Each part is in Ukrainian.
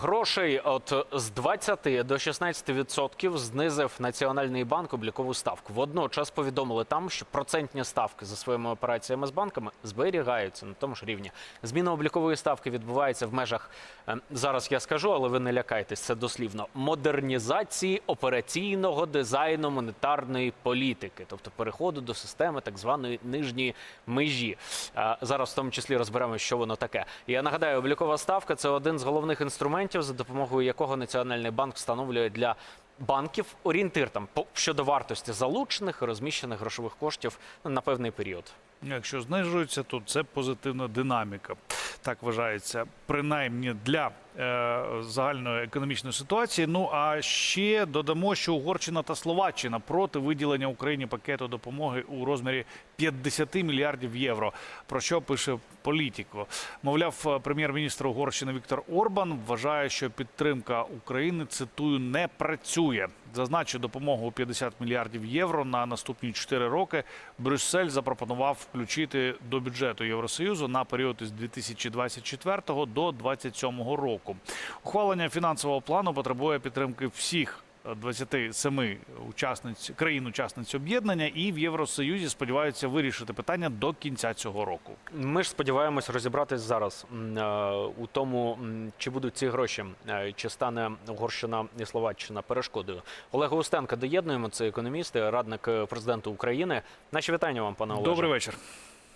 Грошей от з 20 до 16 відсотків знизив Національний банк облікову ставку. Водночас повідомили там, що процентні ставки за своїми операціями з банками зберігаються на тому ж рівні. Зміна облікової ставки відбувається в межах е, зараз. Я скажу, але ви не лякайтесь. Це дослівно модернізації операційного дизайну монетарної політики, тобто переходу до системи так званої нижньої межі. Е, Зараз в тому числі розберемо, що воно таке. Я нагадаю, облікова ставка це один з головних інструментів, за допомогою якого Національний банк встановлює для банків орієнтир там щодо вартості залучених і розміщених грошових коштів на певний період. Якщо знижується, то це позитивна динаміка. Так вважається, принаймні для е, загальної економічної ситуації. Ну а ще додамо, що Угорщина та Словаччина проти виділення Україні пакету допомоги у розмірі 50 мільярдів євро. Про що пише політико? Мовляв, прем'єр-міністр Угорщини Віктор Орбан вважає, що підтримка України цитую не працює. Зазначу допомогу у 50 мільярдів євро на наступні 4 роки. Брюссель запропонував включити до бюджету Євросоюзу на період із 2024 до 2027 року. Ухвалення фінансового плану потребує підтримки всіх. Е, 27 учасниць країн-учасниць об'єднання, і в Євросоюзі сподіваються вирішити питання до кінця цього року. Ми ж сподіваємось розібратись зараз е, у тому, чи будуть ці гроші, е, чи стане Угорщина і Словаччина перешкодою. Олега Устенка доєднуємо. Це економіст, радник е, президента України. Наші вітання вам, пане Олеже. Добрий вечір.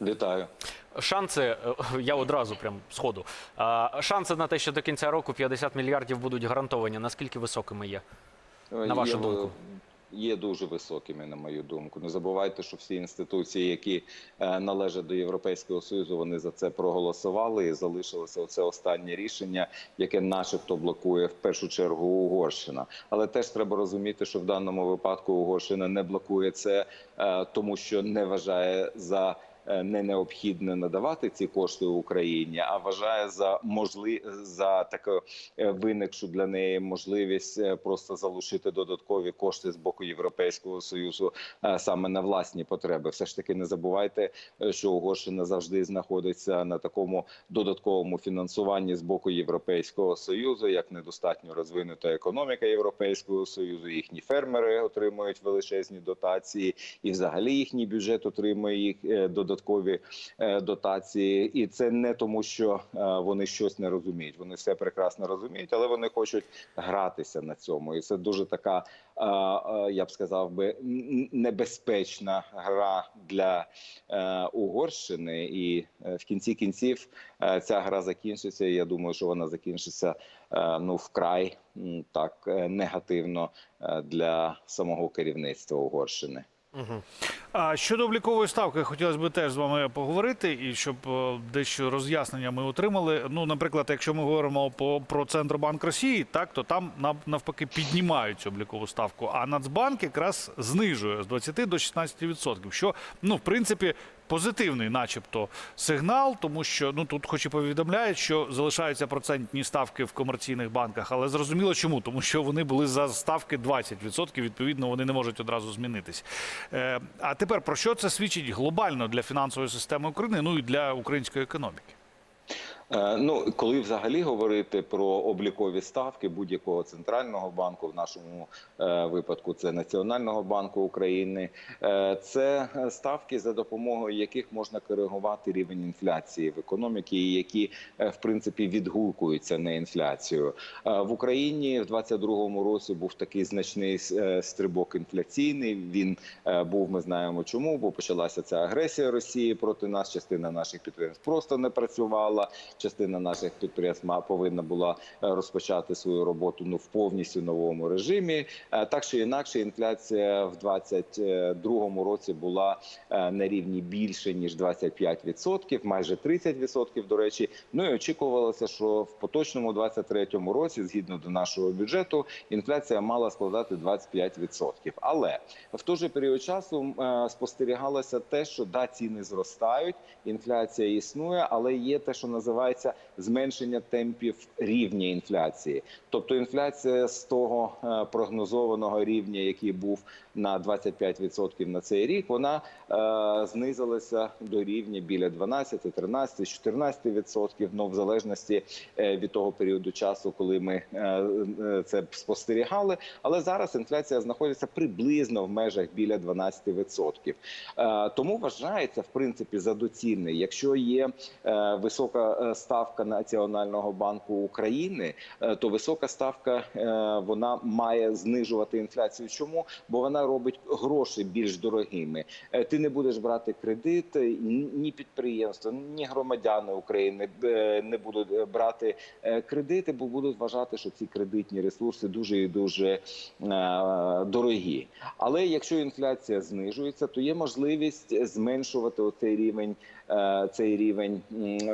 Вітаю. Шанси, я одразу прям сходу. Шанси на те, що до кінця року 50 мільярдів будуть гарантовані. Наскільки високими є? На вашу є, думку? Є дуже високими, на мою думку. Не забувайте, що всі інституції, які е, належать до Європейського союзу, вони за це проголосували і залишилося оце останнє рішення, яке, начебто, блокує в першу чергу Угорщина. Але теж треба розуміти, що в даному випадку Угорщина не блокує це, е, тому що не вважає за. Е, Не необхідне надавати ці кошти Україні, а вважає за можли за таку е, виникшу для неї можливість е, просто залучити додаткові кошти з боку Європейського союзу саме на власні потреби. Все ж таки не забувайте, що Угорщина завжди знаходиться на такому додатковому фінансуванні з боку Європейського союзу, як недостатньо розвинута економіка Європейського союзу. Їхні фермери отримують величезні дотації, і взагалі їхній бюджет отримує їх е, додаткові е, дотації. І це не тому, що е, вони щось не розуміють. Вони все прекрасно розуміють, але вони хочуть гратися на цьому. І це дуже така, е, я б сказав би, небезпечна гра для Угорщини. І в кінці кінців ця гра закінчиться. Я думаю, що вона закінчиться ну вкрай так негативно для самого керівництва Угорщини. Угу. А щодо облікової ставки, хотілося б теж з вами поговорити, і щоб е, дещо роз'яснення ми отримали. Ну, наприклад, якщо ми говоримо по про Центробанк Росії, так то там навпаки піднімають цю облікову ставку, а Нацбанк якраз знижує з 20 до 16%, що ну в принципі. Позитивний, начебто, сигнал, тому що ну тут, хоч і повідомляють, що залишаються процентні ставки в комерційних банках, але зрозуміло чому, тому що вони були за ставки 20%, Відповідно, вони не можуть одразу змінитись. Е, а тепер про що це свідчить глобально для фінансової системи України, ну і для української економіки? Е, Ну, коли взагалі говорити про облікові ставки будь-якого центрального банку, в нашому е, випадку це Національного банку України, е, це ставки, за допомогою яких можна коригувати рівень інфляції в економіці, які в принципі відгукуються на інфляцію. В Україні в 2022 році був такий значний стрибок інфляційний. Він був, ми знаємо, чому, бо почалася ця агресія Росії проти нас. Частина наших підприємств просто не працювала. Частина наших підприємств повинна була е, розпочати свою роботу ну в повністю новому режимі. Е, Так чи інакше, інфляція в 2022 році була е, на рівні більше ніж 25%, майже 30%, до речі. Ну і очікувалося, що в поточному 2023 році, згідно до нашого бюджету, інфляція мала складати 25%. Але в той же період часу е, спостерігалося те, що да, ціни зростають, інфляція існує, але є те, що називається називається зменшення темпів рівня інфляції. Тобто інфляція з того е, прогнозованого рівня, який був на 25% на цей рік, вона е, знизилася до рівня біля 12, 13, 14 відсотків. Ну в залежності е, від того періоду часу, коли ми е, це спостерігали. Але зараз інфляція знаходиться приблизно в межах біля 12 відсотків. Е, тому вважається в принципі за доцільне, якщо є е, висока ставка Національного банку України, е, то висока ставка е, вона має знижувати інфляцію. Чому? Бо вона робить гроші більш дорогими. Е, Ти не будеш брати кредит, ні підприємства, ні громадяни України не будуть брати кредити, бо будуть вважати, що ці кредитні ресурси дуже і дуже дорогі. Але якщо інфляція знижується, то є можливість зменшувати оцей рівень. Цей рівень м,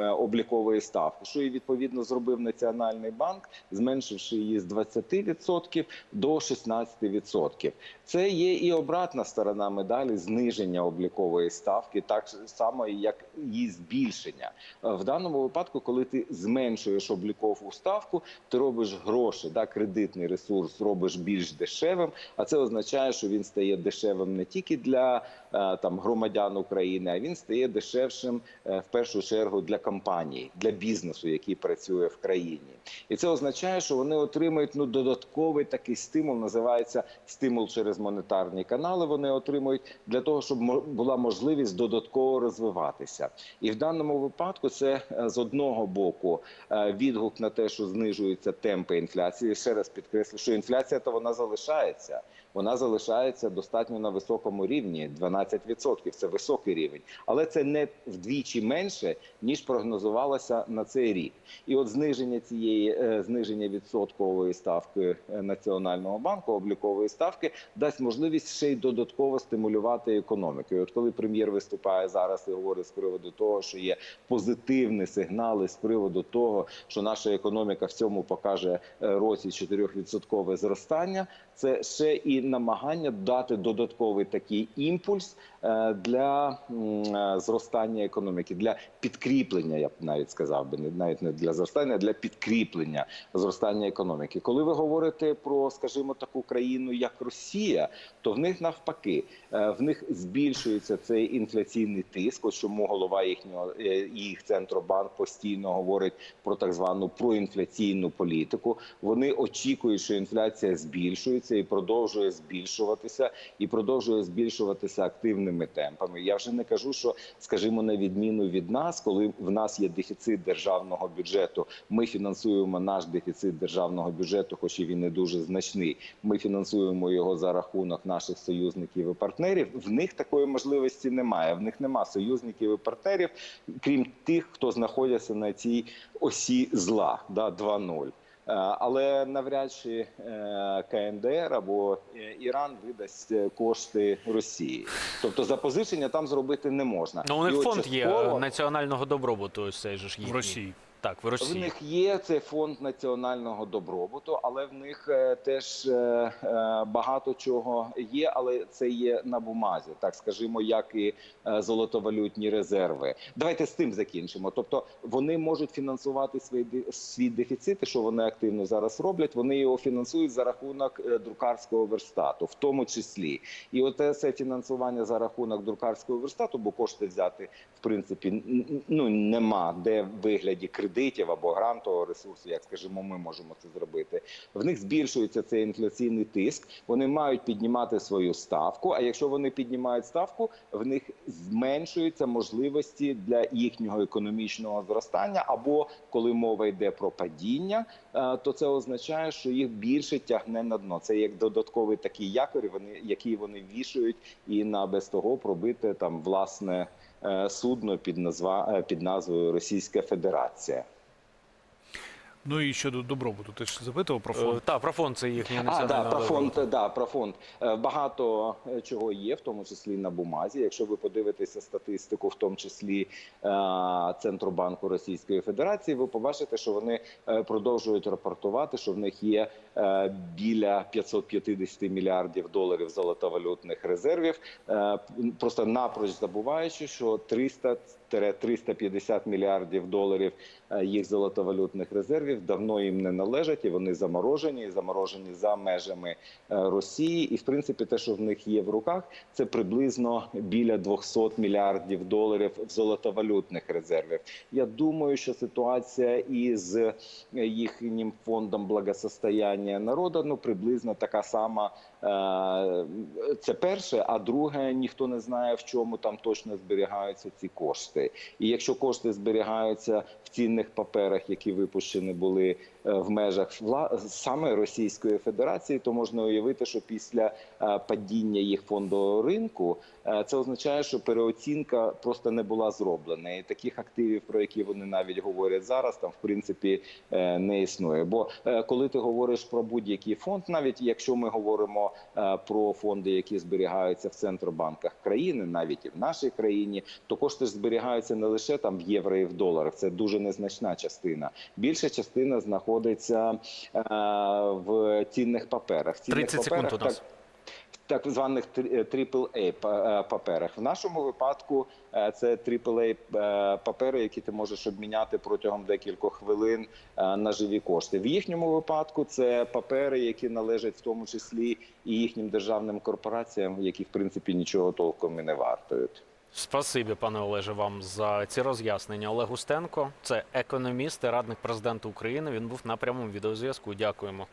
облікової ставки, що і відповідно зробив Національний банк, зменшивши її з 20% до 16%. Це є і обратна сторона медалі зниження облікової ставки, так само як її збільшення. В даному випадку, коли ти зменшуєш облікову ставку, ти робиш гроші, да, кредитний ресурс робиш більш дешевим. А це означає, що він стає дешевим не тільки для е, там громадян України, а він стає дешевшим е, в першу чергу для компаній, для бізнесу, який працює в країні. І це означає, що вони отримують ну додатковий такий стимул, називається стимул через монетарні канали. Вони отримують для того, щоб була можливість додатково розвиватися. І в даному випадку це е, з одного боку е, відгук на те, що знижуються темпи інфляції. Ще раз підкреслю, що інфляція то вона залишається. Вона залишається достатньо на високому рівні 12%. Це високий рівень, але це не вдвічі менше ніж прогнозувалося на цей рік. І от зниження цієї е, зниження відсоткової ставки е, Національного банку облікової ставки дасть можливість ще й додатково стимулювати економіку. І от коли прем'єр виступає зараз і говорить з приводу того, що є позитивні сигнали з приводу того, що наша економіка в цьому покаже е, році 4% зростання, це ще і намагання дати додатковий такий імпульс е, для е, зростання економіки, для підкріплення, я б навіть сказав би, навіть не для зростання, а для підкріплення зростання економіки. Коли ви говорите про, скажімо, таку країну, як Росія, то в них навпаки, в них збільшується цей інфляційний тиск. Ось чому голова їхнього е, їх центробанк постійно говорить про так звану проінфляційну політику. Вони очікують, що інфляція збільшується і продовжує збільшуватися, і продовжує збільшуватися активними темпами. Я вже не кажу, що скажімо, на відміну від нас, коли в нас є дефіцит державного бюджету, ми фінансуємо наш дефіцит державного бюджету, хоч і він не дуже значний. Ми фінансуємо його за рахунок наших союзників і партнерів. В них такої можливості немає. В них нема союзників і партнерів, крім тих, хто знаходиться на цій осі зла, да 2.0. Е, Але навряд чи е, КНДР або е, Іран видасть кошти Росії. Тобто запозичення там зробити не можна. Ну, у них фонд є національного добробуту. Ось цей же ж в. Росії. Так, в в них є цей фонд національного добробуту, але в них е, теж е, е, багато чого є, але це є на бумазі, так скажімо, як і золотовалютні резерви. Давайте з тим закінчимо. Тобто вони можуть фінансувати свої свій дефіцит, що вони активно зараз роблять. Вони його фінансують за рахунок друкарського верстату, в тому числі. І от це фінансування за рахунок друкарського верстату, бо кошти взяти в принципі ну нема де в вигляді кредитів або грантового ресурсу, як скажімо, ми можемо це зробити. В них збільшується цей інфляційний тиск. Вони мають піднімати свою ставку. А якщо вони піднімають ставку, в них зменшуються можливості для їхнього економічного зростання. Або коли мова йде про падіння, е, то це означає, що їх більше тягне на дно. Це як додатковий такий якорь, вони які вони вішають і на без того пробити там власне судно під назва е, під назвою Російська Федерація. Ну і щодо добробуту, ти ж запитував про фонд. Е, Та, про фонд це їхній А, да, про фонд, да, про фонд. Е, Багато е, чого є, в тому числі на бумазі. Якщо ви подивитеся статистику, в тому числі е, Центробанку Російської Федерації, ви побачите, що вони продовжують рапортувати, що в них є біля 550 мільярдів доларів золотовалютних резервів. Просто напроч забуваючи, що 300 350 мільярдів доларів е, їх золотовалютних резервів давно їм не належать, і вони заморожені, і заморожені за межами е, Росії. І в принципі, те, що в них є в руках, це приблизно біля 200 мільярдів доларів в золотовалютних резервів. Я думаю, що ситуація із е, їхнім фондом благосостояння народу ну приблизно така сама. Е, Це перше. А друге, ніхто не знає, в чому там точно зберігаються ці кошти. І якщо кошти зберігаються в цінних паперах, які випущені були е, в межах саме Російської Федерації, то можна уявити, що після е, падіння їх фондового ринку це означає, що переоцінка просто не була зроблена. І таких активів, про які вони навіть говорять зараз, там в принципі не існує. Бо коли ти говориш про будь-який фонд, навіть якщо ми говоримо е, про фонди, які зберігаються в центробанках країни, навіть і в нашій країні, то кошти ж зберігаються не лише там в євро і в доларах. Це дуже незначна частина. Більша частина знаходиться е, в цінних паперах. Цінних 30 секунд паперах, у нас. так, так званих AAA па- е, паперах. В нашому випадку е, це AAA е, папери, які ти можеш обміняти протягом декількох хвилин е, на живі кошти. В їхньому випадку це папери, які належать в тому числі і їхнім державним корпораціям, які в принципі нічого толком і не вартують. Спасибі, пане Олеже, вам за ці роз'яснення. Олег Устенко, це економіст і радник президента України. Він був на прямому відеозв'язку. Дякуємо.